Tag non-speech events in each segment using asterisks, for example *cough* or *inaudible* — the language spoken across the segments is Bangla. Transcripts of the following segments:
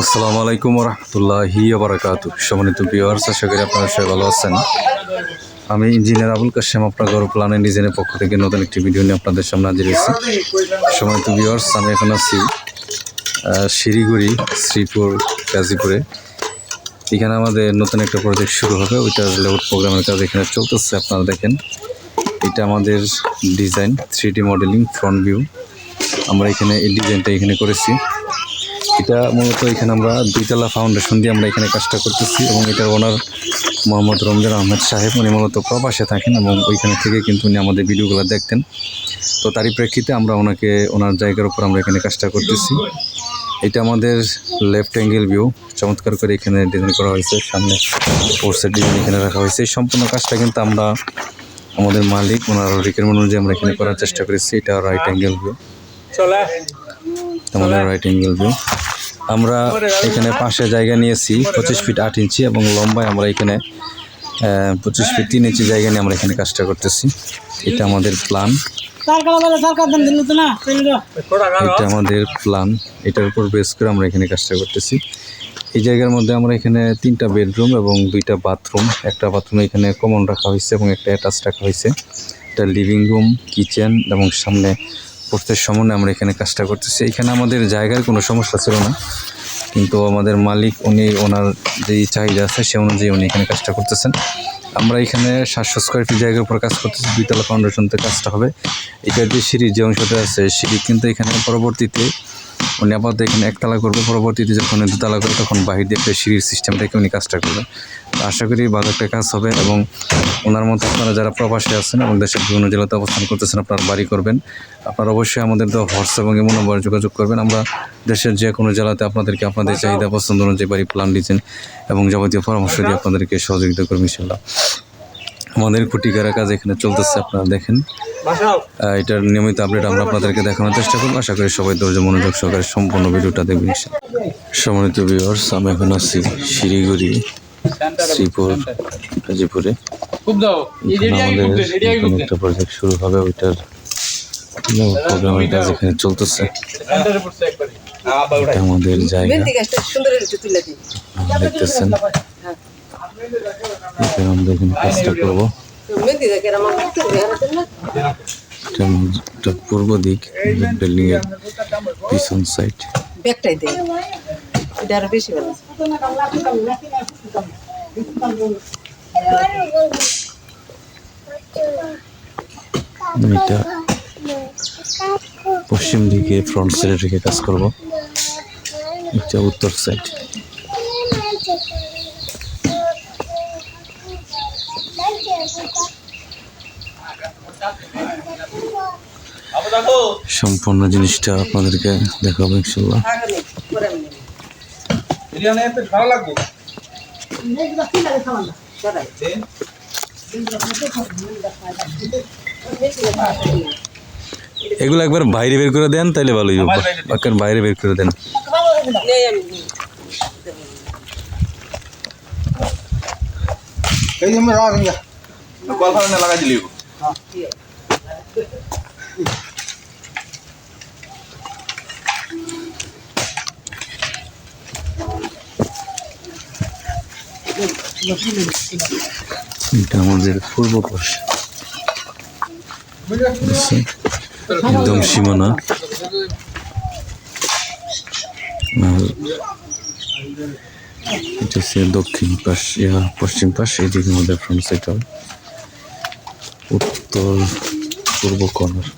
আসসালামু আলাইকুম রহমতুল্লাহি বারাকাত সম্মানিত ভিউয়ার্স আশা করি আপনারা সবাই ভালো আছেন। আমি ইঞ্জিনিয়ার আবুল কাশেম আপনার গৌরব প্ল্যান অ্যান্ড ডিজাইনের পক্ষ থেকে নতুন একটি ভিডিও নিয়ে আপনাদের সামনে হাজির হয়েছি। সম্মানিত ভিউয়ার্স আমি এখন আছি আহ, শিলিগুড়ি শ্রীপুর গাজীপুরে। এখানে আমাদের নতুন একটা প্রজেক্ট শুরু হবে ওইটার লেআউট প্রোগ্রামের কাজ এখানে চলতেছে আপনারা দেখেন। এটা আমাদের design three modelling front view আমরা এখানে এই ডিজাইনটা এখানে করেছি। এটা মূলত এখানে আমরা দুইতলা ফাউন্ডেশন দিয়ে আমরা এখানে কাজটা করতেছি এবং এটার ওনার মোহাম্মদ রমজান আহমেদ সাহেব উনি মূলত প্রবাসে থাকেন এবং ওইখানে থেকে কিন্তু উনি আমাদের ভিডিওগুলো দেখতেন। তো তারই প্রেক্ষিতে আমরা ওনাকে ওনার জায়গার উপর আমরা এখানে কাজটা করতেছি। এটা আমাদের লেফট অ্যাঙ্গেল ভিউ চমৎকার করে এখানে ডিজাইন করা হয়েছে। সামনে ফোর্সের ডিজাইন এখানে রাখা হয়েছে। এই সম্পূর্ণ কাজটা কিন্তু আমরা আমাদের মালিক ওনার রিকোয়ারমেন্ট অনুযায়ী আমরা এখানে করার চেষ্টা করেছি। এটা রাইট অ্যাঙ্গেল ভিউ আমাদের রাইট অ্যাঙ্গেল ভিউ আমরা এখানে পাশে জায়গা নিয়েছি, পঁচিশ ফিট আট ইঞ্চি এবং লম্বায় আমরা এখানে পঁচিশ ফিট তিন ইঞ্চি জায়গা নিয়ে আমরা এখানে কাজটা করতেছি। এটা আমাদের প্ল্যান এটা আমাদের প্ল্যান এটার উপর বেস করে আমরা এখানে কাজটা করতেছি। এই জায়গার মধ্যে আমরা এখানে তিনটা বেডরুম এবং দুইটা বাথরুম একটা বাথরুম এখানে কমন রাখা হয়েছে এবং একটা অ্যাটাচ রাখা হয়েছে। একটা লিভিং রুম কিচেন এবং সামনে পোস্টের সমন্বয়ে আমরা এখানে কাজটা করতেছি। এখানে আমাদের জায়গার কোনো সমস্যা ছিল না। কিন্তু আমাদের মালিক, উনি ওনার যেই চাহিদা আছে সে অনুযায়ী উনি এখানে কাজটা করতেছেন। আমরা এখানে সাতশো স্কোয়ার ফিট জায়গার উপর কাজ করতেছি, দুইতলা ফাউন্ডেশনতে কাজটা হবে। এটার যে সিঁড়ি যে অংশটা আছে, সিঁড়ি কিন্তু এখানে পরবর্তীতে উনি আপাতত এখানে একতলা করবে। পরবর্তীতে যখন দুতলা করবে, তখন বাহির দিয়ে একটা সিঁড়ির সিস্টেম রেখে উনি কাজটা করবে। তো আশা করি ভালো একটা কাজ হবে এবং ওনার মতো আপনারা যারা প্রবাসে আছেন এবং দেশের বিভিন্ন জেলাতে অবস্থান করতেছেন, আপনারা বাড়ি করবেন। আপনারা অবশ্যই আমাদের তো হোয়াটসঅ্যাপ এবং এমন নম্বরে যোগাযোগ করবেন। আমরা দেশের যে কোনো জেলাতে আপনাদেরকে আপনাদের চাহিদা, পছন্দ অনুযায়ী বাড়ি, প্ল্যান, ডিজাইন এবং যাবতীয় পরামর্শ দিয়ে আপনাদেরকে সহযোগিতা করব ইনশাল্লাহ আমাদের কুটিকারা কাজ এখানে চলতেছে, আপনারা দেখেন। এটার নিয়মিত আপডেট আমরা আপনাদেরকে দেখানোর চেষ্টা করব। আশা করি সবাই ধৈর্য মনোযোগ সহকারে সম্পূর্ণ ভিডিওটা দেখবেন। সম্মানিত ভিউয়ার্স আমি এখন আছি শিলিগুড়ি শ্রীপুর গাজীপুরে। এখানে আমাদের একটা প্রজেক্ট শুরু হবে ওইটার প্রোগ্রামের কাজ এখানে চলতেছে। এটা আমাদের জায়গা। দেখতেছেন। আমরা এখানে কাজটা করব। পূর্ব দিক বিল্ডিং এর পিছন সাইড ব্যাগটাই দেয়। এটা আরও বেশি ভালো। এটা পশ্চিম দিকে ফ্রন্ট সাইডে রেখে কাজ করব। এটা উত্তর সাইড সম্পূর্ণ জিনিসটা আপনাদেরকে দেখাবো ইনশাল্লাহ। এগুলো একবার বাইরে বের করে দেন, তাইলে ভালোই হবে বাকার বাইরে বের করে দেন। এই যে আমরা এটা আমাদের পূর্ব পাশে। একদম সীমানা। এটা দক্ষিণ পাশ পশ্চিম পাশ এইদিকে আমাদের ফ্রন্ট সাইড উত্তর পূর্ব কর্নার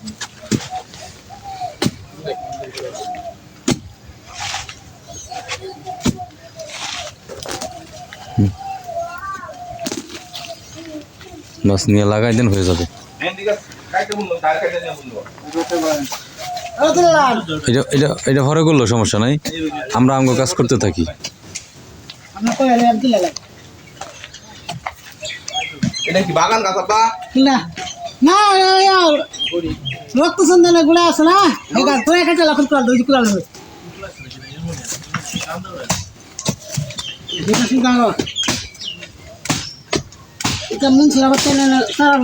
বাস নিয়ে লাগাই দেন, হয়ে যাবে। এটা এটা এটা হরে করল, সমস্যা নাই। আমরা আঙ্গ কাজ করতে থাকি আমরা কই আলে আর কি লাগাই এটা কি বাগান গাছ আপা না। না রক্ত সন্ধানে গুড়া আছে না? এটা তোরা একটা লাখ কুড়াল দুই কুড়াল হবে এটা আবার তেলে সারা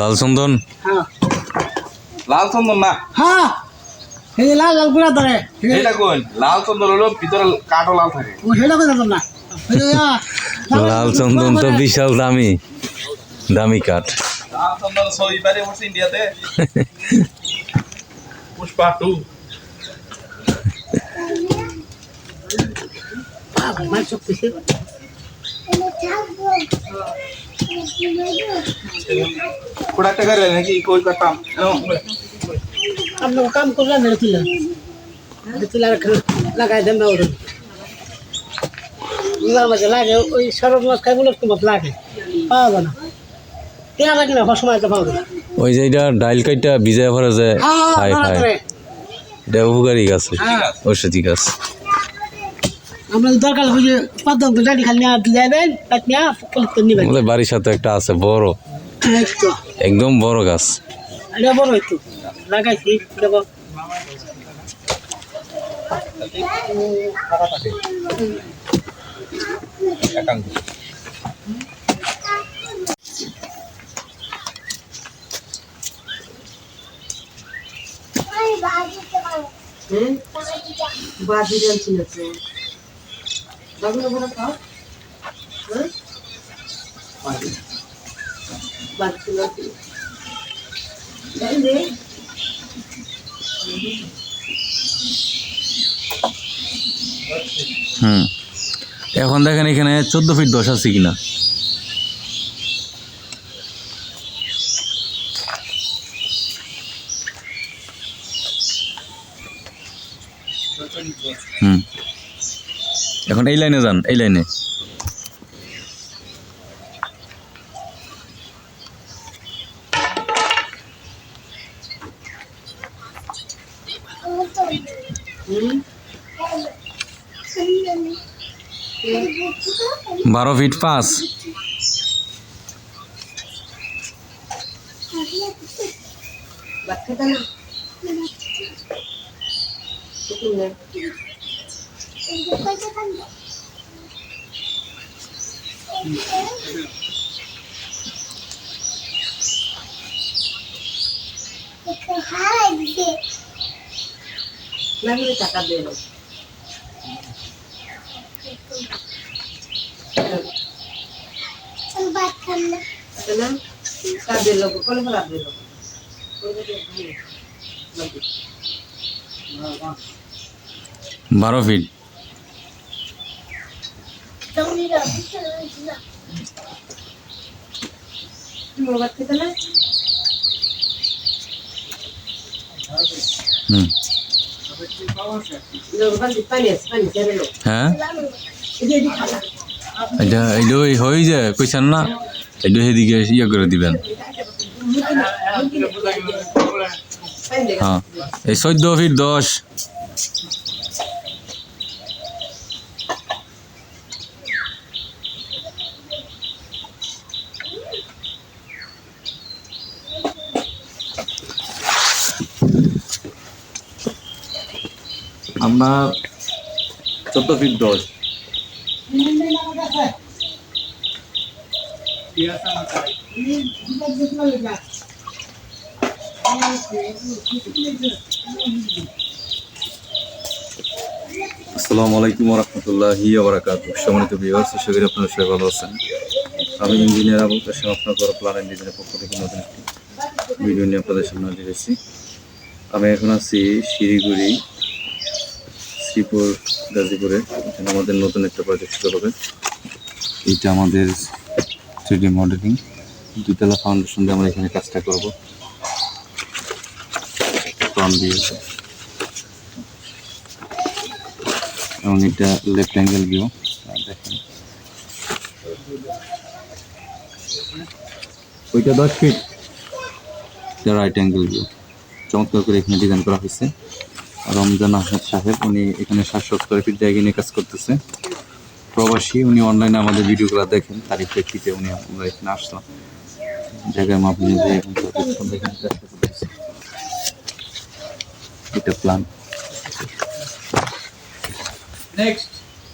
লাল চন্দন? হ্যাঁ। লাল চন্দন না? হ্যাঁ। এই লাল লাল গুড়া ধরে। এটা কোন? লাল চন্দন হলো ভিতরে কাঠও লাল থাকে। ও সেটা কথা না? লাল চন্দন তো বিশাল দামি। দামি কাঠ। লাল চন্দন সই পারে পড়ছে ইন্ডিয়াতে। *laughs* পুষ্পা টু। আহ, মার শক্তি ছিল। কোড়া টাকা রে নাকি কই কাটাম? আপনার কাম করলাম মেরে তুলে। তুলে লাগাই দেন না ওরকমগুলার মাঝে লাগে ওই সরব মাছ খাই বলে তোমার লাগে। পাওয়া যায় না। পেঁয়া লাগে না সময় তো পাওয়া যায় ওই যে এটা ডাইল কাইটা ভিজায় ভরা যায় হ্যাঁ, খায় ধরা খায় ধরে। এটা উপকারী গাছ হ্যাঁ। ঔষধি গাছ। আমরা দরকার বুঝে ডালি খালি নিবেন। বাড়ির সাথে একটা আছে বড়। একদম বড় গাছ। এটা বড় হইতো লাগাইছি দেবো। একাঙ্গ বাজি তো। খাও হ্যাঁ ছিল। হুম। এখন দেখেন এখানে চোদ্দ ফিট দশ আছে কিনা। হুম। এখন এই লাইনে যান, এই লাইনে। বারো ফিট পাঁচ। টাকা দেব না লোক কলে খারাপ দিল বারো ফিট লোক হ্যাঁ? এটা এটা ওই হয়ে যায় কইছেন না? এটা সেদিকে ইয়ে করে দিবেন। হ্যাঁ এই চোদ্দ ফিট দশ আমরা চোদ্দ ফিট দশ আসসালামু আলাইকুম রহমতুল্লাহি বারাকাত সম্মানিত আশা করি আপনারা সবাই ভালো আছেন। আমি ইঞ্জিনিয়ার আবুল কাশিম, আপনার করা প্ল্যান ডিজাইনের পক্ষ থেকে নতুন একটি ভিডিও নিয়ে আপনাদের সামনে হয়েছি। আমি এখন আছি শিলিগুড়ি, শ্রীপুর, গাজীপুরে। এখানে আমাদের নতুন একটা প্রজেক্ট শুরু হবে। এইটা আমাদের থ্রি মডেলিং। দুতলা ফাউন্ডেশন দিয়ে আমরা এখানে কাজটা করব। এবং এটা লেফট অ্যাঙ্গেল ভিউ দেখেন। ওইটা দশ ফিট রাইট অ্যাঙ্গেল ভিউ চমৎকার করে এখানে ডিজাইন করা হয়েছে। রমজান আহমেদ সাহেব, উনি এখানে সাতশো স্কোয়ার ফিট জায়গা নিয়ে কাজ করতেছে। প্রবাসী, উনি অনলাইনে আমাদের ভিডিওগুলো দেখেন তারই প্রেক্ষিতে উনি আমরা এখানে আসলাম। জায়গায় মাপ এখন দেখেন এটা প্ল্যান নেক্সট